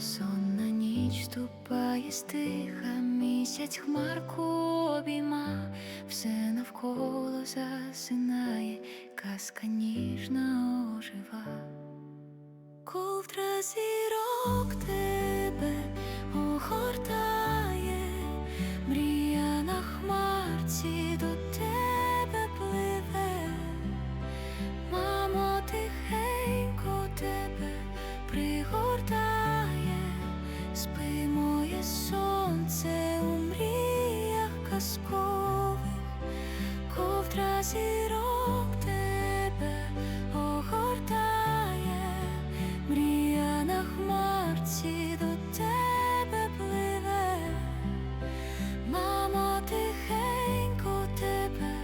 Сонна ніч ступає стиха, місяць хмарку обійма, все навколо засинає, казка ніжна ожива. Ковдра зірок тебе огортає, ковдра зірок тебе огортає, мрія на хмарці до тебе пливе, мамо, тихенько тебе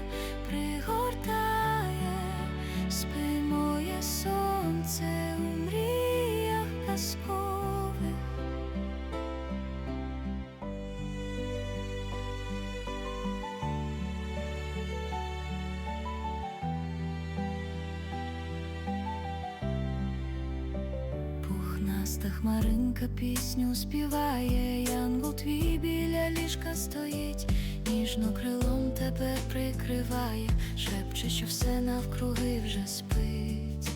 пригортає, спи моє сонце у мріях казкових. Пухнаста хмаринка пісню співає, янгол твій біля ліжка стоїть, ніжно крилом тебе прикриває, шепче, що все навкруги вже спить.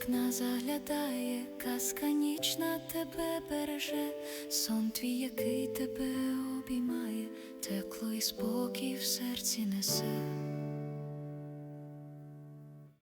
Вікна заглядає, казка нічна тебе береже, сон твій, який тебе обіймає, тепло і спокій в серці несе.